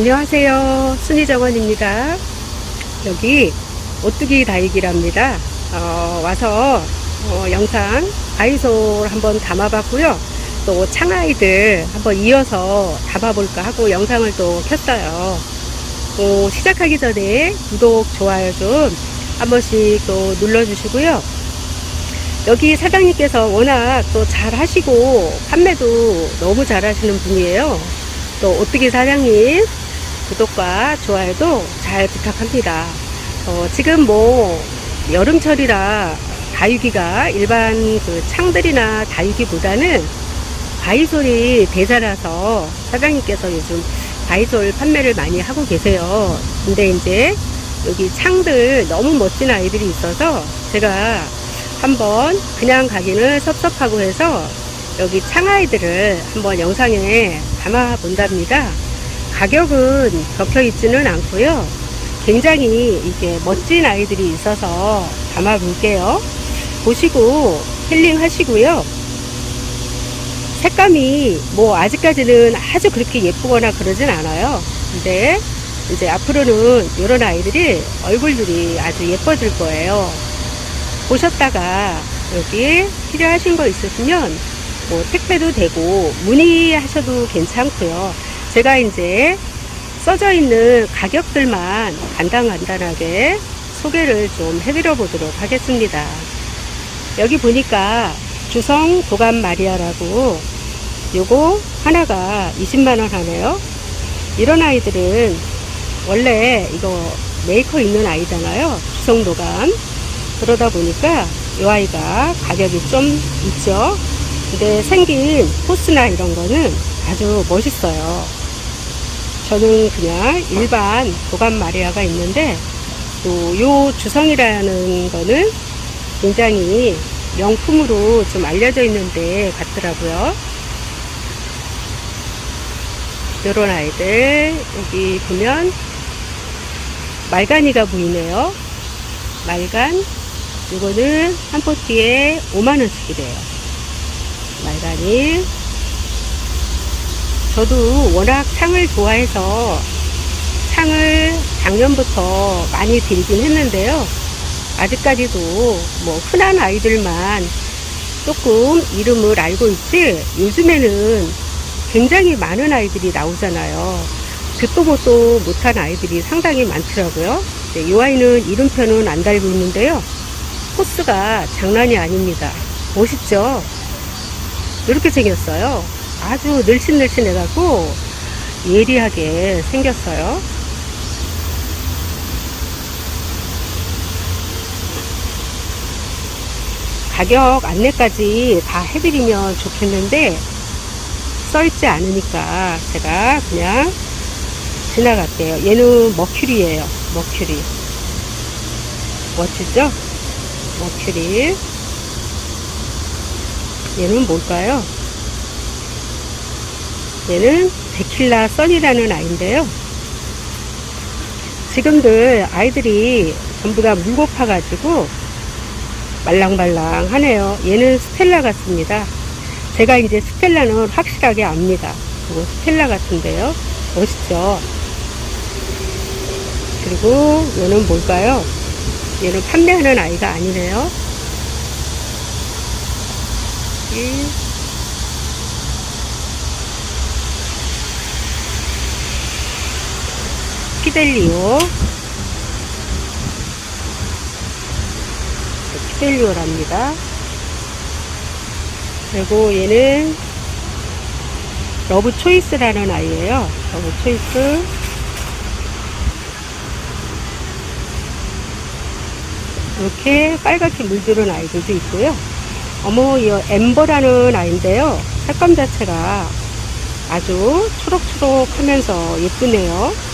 안녕하세요. 순이정원입니다. 여기 오뚜기 다육이랍니다. 어, 와서 어, 영상 아이솔 한번 담아봤고요. 또 창아이들 한번 이어서 담아볼까 하고 영상을 또 켰어요. 어, 시작하기 전에 구독, 좋아요 좀 한 번씩 또 눌러주시고요. 여기 사장님께서 워낙 또 잘 하시고 판매도 너무 잘 하시는 분이에요. 또 오뚜기 사장님 구독과 좋아요도 잘 부탁합니다. 어, 지금 뭐 여름철이라 다육이가 일반 그 창들이나 다육이보다는 바이솔이 대세라서 사장님께서 요즘 바이솔 판매를 많이 하고 계세요. 근데 이제 여기 창들 너무 멋진 아이들이 있어서 제가 한번 그냥 가기는 섭섭하고 해서 여기 창아이들을 한번 영상에 담아 본답니다. 가격은 적혀 있지는 않고요. 굉장히 이게 멋진 아이들이 있어서 담아 볼게요. 보시고 힐링 하시고요. 색감이 뭐 아직까지는 아주 그렇게 예쁘거나 그러진 않아요. 근데 이제 앞으로는 이런 아이들이 얼굴들이 아주 예뻐질 거예요. 보셨다가 여기 필요하신 거 있으시면 뭐 택배도 되고 문의하셔도 괜찮고요. 제가 이제 써져 있는 가격들만 간단간단하게 소개를 좀 해드려 보도록 하겠습니다. 여기 보니까 주성 도감 마리아라고 요거 하나가 20만원 하네요. 이런 아이들은 원래 이거 메이커 있는 아이잖아요. 주성 도감. 그러다 보니까 이 아이가 가격이 좀 있죠. 근데 생긴 포스나 이런 거는 아주 멋있어요. 저는 그냥 일반 도감 마리아가 있는데 또 요 주성이라는 거는 굉장히 명품으로 좀 알려져 있는데 같더라고요. 요런 아이들 여기 보면 말간이가 보이네요. 말간 이거는 한 포티에 5만원씩이래요. 말간이. 저도 워낙 창을 좋아해서 창을 작년부터 많이 들긴 했는데요. 아직까지도 뭐 흔한 아이들만 조금 이름을 알고 있지 요즘에는 굉장히 많은 아이들이 나오잖아요. 듣도 못도 못한 아이들이 상당히 많더라고요. 네, 이 아이는 이름표는 안 달고 있는데요. 포스가 장난이 아닙니다. 멋있죠? 이렇게 생겼어요. 아주 늘씬늘씬해갖고 예리하게 생겼어요. 가격 안내까지 다 해드리면 좋겠는데 써있지 않으니까 제가 그냥 지나갈게요. 얘는 머큐리예요. 머큐리. 멋지죠? 머큐리. 얘는 뭘까요? 얘는 데킬라 선이라는 아이인데요. 지금들 아이들이 전부 다 물고파가지고 말랑말랑 하네요. 얘는 스텔라 같습니다. 제가 이제 스텔라는 확실하게 압니다. 이거 스텔라 같은데요. 멋있죠? 그리고 얘는 뭘까요? 얘는 판매하는 아이가 아니네요. 이 피델리오 피델리오랍니다. 그리고 얘는 러브 초이스라는 아이예요. 러브 초이스. 이렇게 빨갛게 물들은 아이들도 있고요. 어머, 이 엠버라는 아이인데요. 색감 자체가 아주 초록초록 하면서 예쁘네요.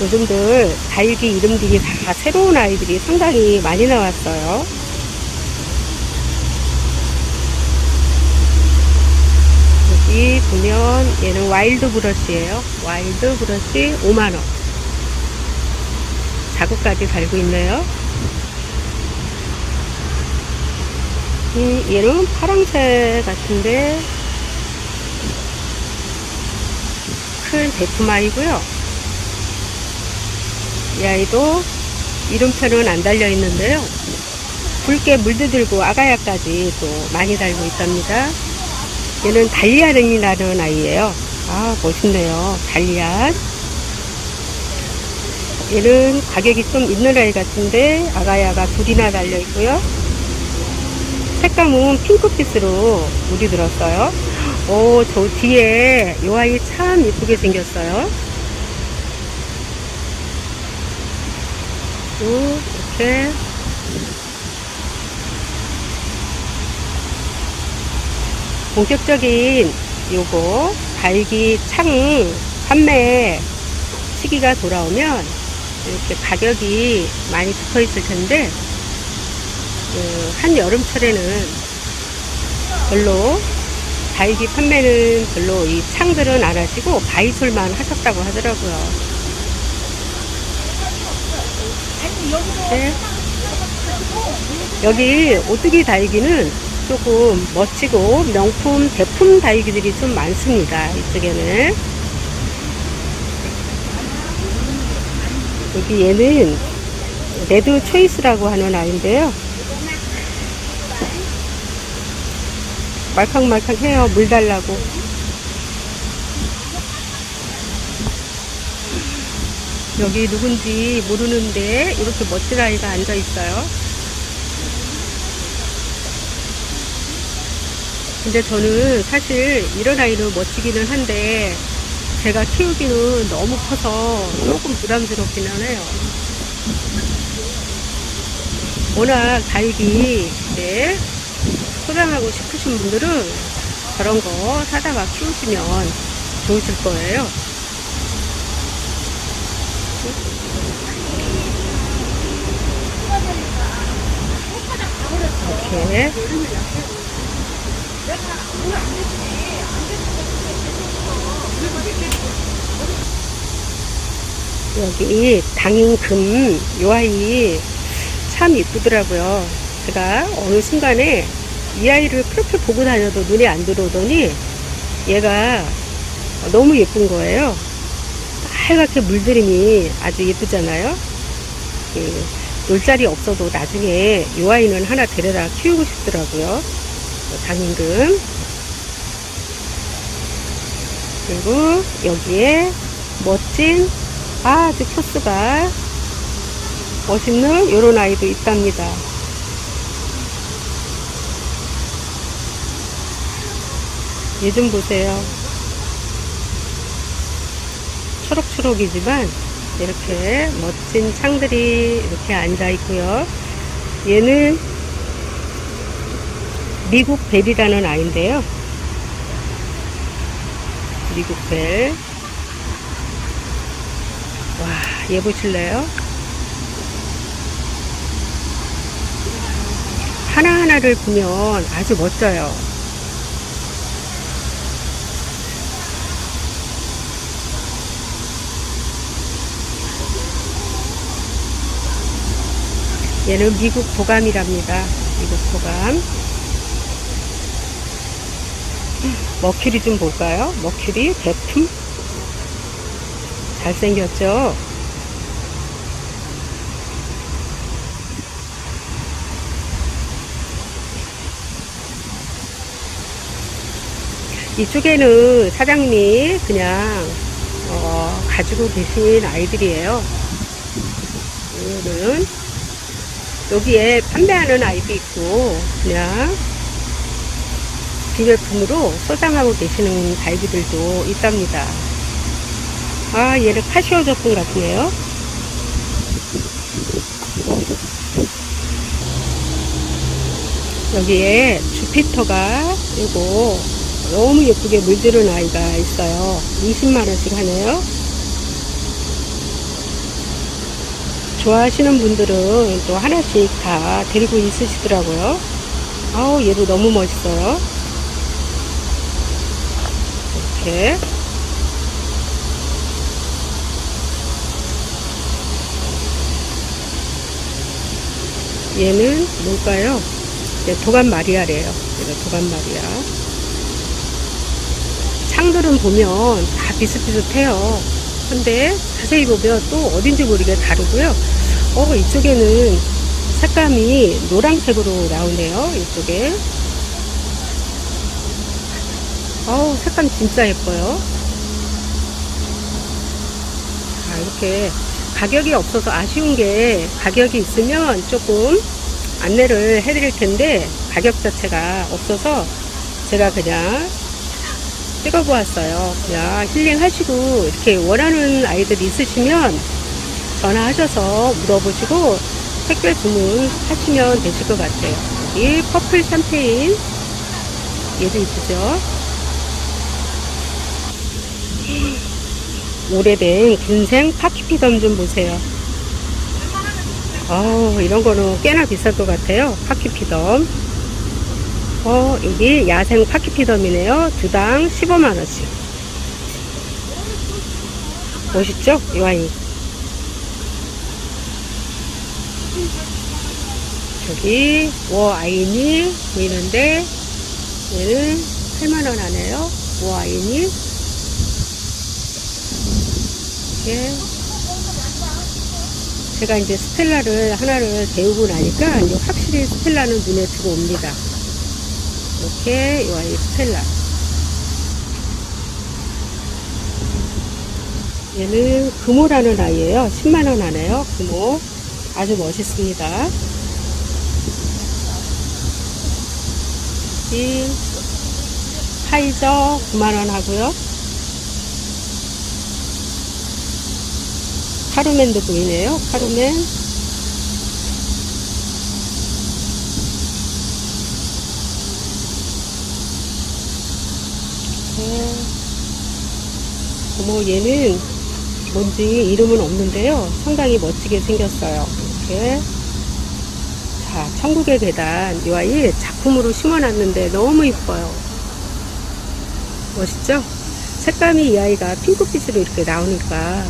요즘들 다육이 이름들이 다 새로운 아이들이 상당히 많이 나왔어요. 여기 보면 얘는 와일드 브러쉬예요. 와일드 브러쉬 5만원. 자국까지 달고 있네요. 음, 얘는 파랑새 같은데 큰 대품아이고요. 이 아이도 이름표는 안 달려 있는데요. 붉게 물들들고 아가야까지 또 많이 달고 있답니다. 얘는 달리아른이라는 아이예요. 아 멋있네요. 달리아. 얘는 가격이 좀 있는 아이 같은데 아가야가 둘이나 달려 있고요. 색감은 핑크빛으로 물이 들었어요. 오, 저 뒤에 이 아이 참 이쁘게 생겼어요. 오, 이렇게. 본격적인 요거 달기 창 판매 시기가 돌아오면 이렇게 가격이 많이 붙어 있을 텐데 그 한 여름철에는 별로 달기 판매는 별로 이 창들은 안 하시고 바이솔만 하셨다고 하더라고요. 네. 여기 오뚜기 달기는 조금 멋지고 명품 대품 달기들이 좀 많습니다. 이쪽에는 여기 얘는 레드 초이스라고 하는 아이인데요. 말캉말캉해요. 물 달라고. 여기 누군지 모르는데 이렇게 멋진 아이가 앉아 있어요. 근데 저는 사실 이런 아이는 멋지기는 한데 제가 키우기는 너무 커서 조금 부담스럽기는 해요. 워낙 달기 네, 소장하고 싶으신 분들은 저런 거 사다가 키우시면 좋으실 거예요. 이렇게 여기 당인금 요 아이 참 이쁘더라고요. 제가 어느 순간에 이 아이를 그렇게 보고 다녀도 눈에 안 들어오더니 얘가 너무 예쁜 거예요. 빨갛게 물들임이 아주 예쁘잖아요. 그 놀자리 없어도 나중에 이 아이는 하나 데려다 키우고 싶더라고요. 당인금. 그리고 여기에 멋진 아주 포스가 멋있는 요런 아이도 있답니다. 얘좀 보세요. 초록초록이지만 이렇게 멋진 창들이 이렇게 앉아 있고요. 얘는 미국 벨이라는 아이인데요. 미국 벨. 와, 얘 보실래요? 하나하나를 보면 아주 멋져요. 얘는 미국 도감이랍니다. 미국 도감. 머큐리 좀 볼까요? 머큐리 대품? 잘생겼죠? 이쪽에는 사장님이 그냥 어, 가지고 계신 아이들이에요. 이거는 여기에 판매하는 아이도 있고 그냥 기념품으로 소장하고 계시는 아이들도 있답니다. 아 얘는 카시오 제품 같네요. 여기에 주피터가 이거 너무 예쁘게 물들은 아이가 있어요. 20만원씩 하네요. 좋아하시는 분들은 또 하나씩 다 데리고 있으시더라고요. 아우, 얘도 너무 멋있어요. 이렇게. 얘는 뭘까요? 네, 도감 마리아래요. 얘가 도감 마리아. 창 쌍들은 보면 다 비슷비슷해요. 근데 자세히 보면 또 어딘지 모르게 다르고요. 어, 이쪽에는 색감이 노란색으로 나오네요. 이쪽에. 어우, 색감 진짜 예뻐요. 자, 이렇게 가격이 없어서 아쉬운 게 가격이 있으면 조금 안내를 해드릴 텐데 가격 자체가 없어서 제가 그냥 찍어보았어요. 그냥 힐링 하시고 이렇게 원하는 아이들 있으시면 전화하셔서 물어보시고 택배 주문 하시면 되실 것 같아요. 이 퍼플 샴페인 얘도 이쁘죠? 오래된 군생 파키피덤 좀 보세요. 어, 이런 거는 꽤나 비쌀 것 같아요. 파키피덤. 어, 여기 야생 파키피덤이네요. 두당 15만원씩. 멋있죠? 이 와인. 저기, 워 아이니 보이는데, 얘는 8만원 하네요. 워 아이니. 이렇게. 제가 이제 스텔라를 하나를 배우고 나니까 확실히 스텔라는 눈에 들어옵니다. 이렇게 이 아이 스텔라. 얘는 금호라는 아이예요. 10만원 하네요. 금호. 아주 멋있습니다. 이 파이저 9만원 하고요. 카루맨도 보이네요. 카루맨. 네. 뭐 얘는 뭔지 이름은 없는데요. 상당히 멋지게 생겼어요. 이렇게. 자, 천국의 계단. 이 아이 작품으로 심어놨는데 너무 이뻐요. 멋있죠? 색감이 이 아이가 핑크빛으로 이렇게 나오니까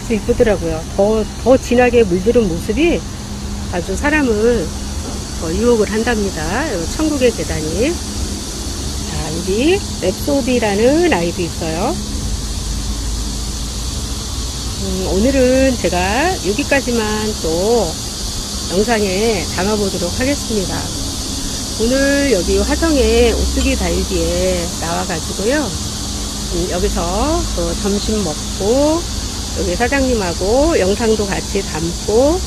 아주 이쁘더라고요. 더, 더 진하게 물들은 모습이 아주 사람을 어, 유혹을 한답니다. 요 천국의 계단이. 자, 여기 랩소디라는 아이도 있어요. 음, 오늘은 제가 여기까지만 또 영상에 담아보도록 하겠습니다. 오늘 여기 화성에 오뚜기 달기에 나와가지고요. 음, 여기서 또 점심 먹고 여기 사장님하고 영상도 같이 담고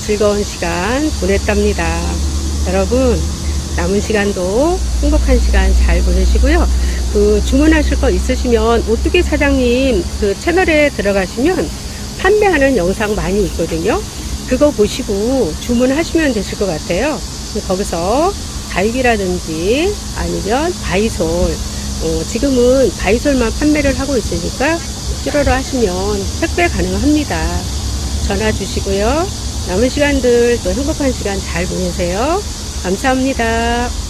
즐거운 시간 보냈답니다. 여러분 남은 시간도 행복한 시간 잘 보내시고요. 그 주문하실 거 있으시면 오뚜기 사장님 그 채널에 들어가시면 판매하는 영상 많이 있거든요. 그거 보시고 주문하시면 되실 것 같아요. 거기서 다육이라든지 아니면 바이솔 어, 지금은 바이솔만 판매를 하고 있으니까 필요로 하시면 택배 가능합니다. 전화 주시고요. 남은 시간들 또 행복한 시간 잘 보내세요. 감사합니다.